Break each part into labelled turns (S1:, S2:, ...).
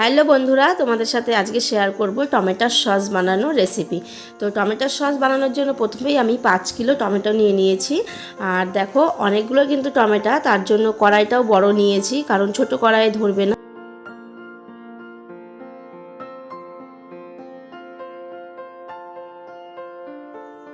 S1: Hello বন্ধুরা, তোমাদের সাথে আজকে শেয়ার করব টমেটোর সস বানানোর রেসিপি তো টমেটোর সস বানানোর জন্য প্রথমেই আমি পাঁচ কিলো টমেটো নিয়ে নিয়েছি। আর দেখো, অনেকগুলো কিন্তু টমেটো, তার জন্য কড়াইটাও বড় নিয়েছি, কারণ ছোট কড়াই ধরবে না।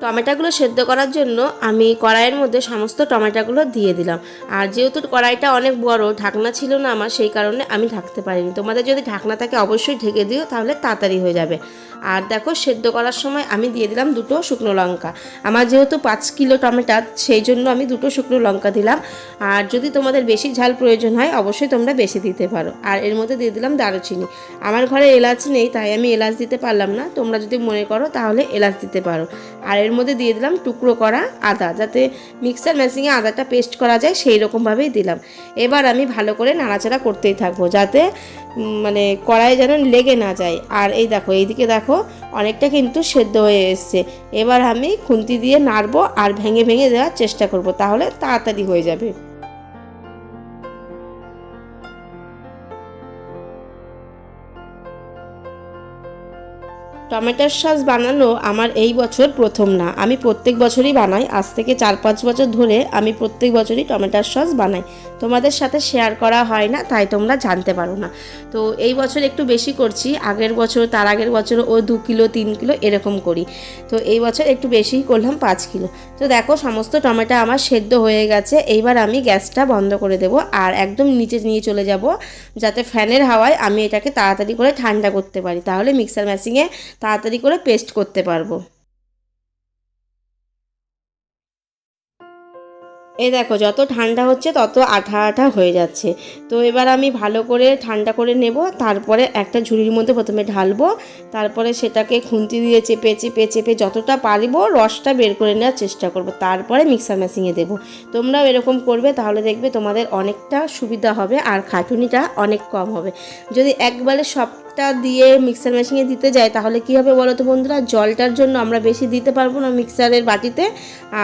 S1: টমেটোগুলো সেদ্ধ করার জন্য আমি কড়াইয়ের মধ্যে সমস্ত টমেটোগুলো দিয়ে দিলাম। আর যেহেতু কড়াইটা অনেক বড়, ঢাকনা ছিল না আমার, সেই কারণে আমি ঢাকতে পারিনি। তোমাদের যদি ঢাকনা থাকে অবশ্যই ঢেকে দিও, তাহলে তাড়াতাড়ি হয়ে যাবে। আর দেখো, সেদ্ধ করার সময় আমি দিয়ে দিলাম দুটো শুকনো লঙ্কা। আমার যেহেতু পাঁচ কিলো টমেটো, সেই জন্য আমি দুটো শুকনো লঙ্কা দিলাম। আর যদি তোমাদের বেশি ঝাল প্রয়োজন হয়, অবশ্যই তোমরা বেশি দিতে পারো। আর এর মধ্যে দিয়ে দিলাম দারুচিনি। আমার ঘরে এলাচ নেই, তাই আমি এলাচ দিতে পারলাম না। তোমরা যদি মনে করো, তাহলে এলাচ দিতে পারো। আর এর মধ্যে দিয়ে দিলাম টুকরো করা আদা, যাতে মিক্সার মেশিনে আদাটা পেস্ট করা যায় সেই রকমভাবেই দিলাম। এবার আমি ভালো করে নাড়াচাড়া করতেই থাকব, যাতে মানে কড়াই যেন লেগে না যায়। আর এই দেখো, এইদিকে দেখো, অনেকটা কিন্তু সেদ্ধ হয়ে এসছে। এবার আমি খুন্তি দিয়ে নাড়বো আর ভেঙে ভেঙে দেওয়ার চেষ্টা করব, তাহলে তাড়াতাড়ি হয়ে যাবে। টমেটোর সস বানানো আমার এই বছর প্রথম না। আমি প্রত্যেক বছরই বানাই। আজ থেকে চার পাঁচ বছর ধরে আমি প্রত্যেক বছরই টমেটোর সস বানাই। তোমাদের সাথে শেয়ার করা হয় না, তাই তোমরা জানতে পারো না। তো এই বছর একটু বেশি করছি। আগের বছর, তার আগের বছর ও দু কিলো, তিন কিলো এরকম করি। তো এই বছর একটু বেশিই করলাম, পাঁচ কিলো। তো দেখো, সমস্ত টমেটো আমার সেদ্ধ হয়ে গেছে। এইবার আমি গ্যাসটা বন্ধ করে দেব আর একদম নিচে নিয়ে চলে যাব। যাতে ফ্যানের হাওয়ায় আমি এটাকে তাড়াতাড়ি করে ঠান্ডা করতে পারি। তাহলে মিক্সার মেশিনে তাড়াতাড়ি করে পেস্ট করতে পারব। এই দেখো, যত ঠান্ডা হচ্ছে তত আঠা আঠা হয়ে যাচ্ছে। তো এবার আমি ভালো করে ঠান্ডা করে নেব, তারপরে একটা ঝুড়ির মধ্যে প্রথমে ঢালবো, তারপরে সেটাকে খুন্তি দিয়ে চেপে চেপে চেপে যতটা পারিব রসটা বের করে নেওয়ার চেষ্টা করব, তারপরে মিক্সার মেশিনে দেব। তোমরাও এরকম করবে, তাহলে দেখবে তোমাদের অনেকটা সুবিধা হবে আর খাটুনিটা অনেক কম হবে। যদি একবারে সবটা দিয়ে মিক্সার মেশিনে দিতে যাই, তাহলে কি হবে বলো তো বন্ধুরা? জলটার জন্য আমরা বেশি দিতে পারব না মিক্সারের বাটিতে,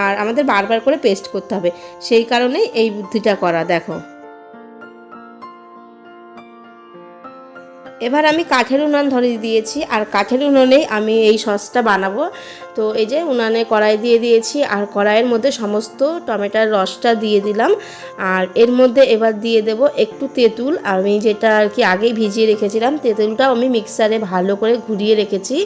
S1: আর আমাদের বারবার করে পেস্ট করতে হবে। সেই কারণেই এই বুদ্ধিটা করা, দেখো। এবার আমি কাঠের উনান ধরে দিয়েছি আর কাঠের উনানেই আমি এই সসটা বানাবো। তো এই যে উনানে কড়াই দিয়ে দিয়েছি আর কড়াইয়ের মধ্যে সমস্ত টমেটোর রসটা দিয়ে দিলাম। আর এর মধ্যে এবার দিয়ে দেব একটু তেঁতুল। আমি যেটা আর কি আগেই ভিজিয়ে রেখেছিলাম, তেঁতুলটাও আমি মিক্সারে ভালো করে ঘুরিয়ে রেখেছি।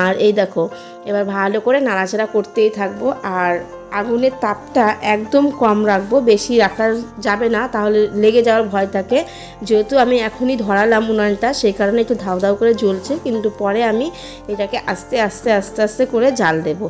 S1: আর এই দেখো, এবার ভালো করে নাড়াচাড়া করতেই থাকব। আর আগুনের তাপটা একদম কম রাখব, বেশি রাখা যাবে না, তাহলে লেগে যাওয়ার ভয় থাকে। যেহেতু আমি এখনই ধরালাম উনানটা, সেই কারণে একটু ধাউ ধাউ করে জ্বলছে, কিন্তু পরে আমি এটাকে আস্তে আস্তে আস্তে আস্তে করে জাল দেব।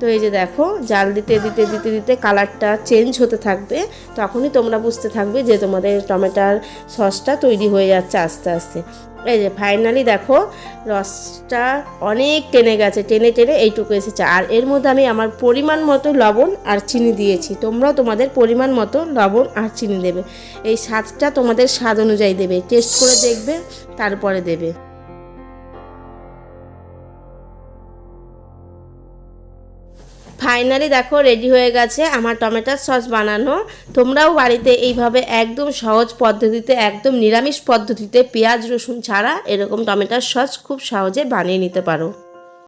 S1: তো এই যে দেখো, জাল দিতে দিতে দিতে দিতে কালারটা চেঞ্জ হতে থাকবে। তখনই তোমরা বুঝতে থাকবে যে তোমাদের টমেটোর সসটা তৈরি হয়ে যাচ্ছে আস্তে আস্তে। এই যে ফাইনালি দেখো, রসটা অনেক টেনে গেছে, টেনে টেনে এইটুকু এসেছে। আর এর মধ্যে আমি আমার পরিমাণ মতো লবণ আর চিনি দিয়েছি। তোমরা তোমাদের পরিমাণ মতো লবণ আর চিনি দেবে। এই স্বাদটা তোমাদের স্বাদ অনুযায়ী দেবে। টেস্ট করে দেখবে, তারপরে দেবে। ফাইনালি দেখো রেডি হয়ে গেছে আমার টমেটোর সস বানানো। তোমরাও বাড়িতে এইভাবে একদম সহজ পদ্ধতিতে, একদম নিরামিষ পদ্ধতিতে পেঁয়াজ, রসুন ছাড়া এরকম টমেটোর সস খুব সহজে বানিয়ে নিতে পারো।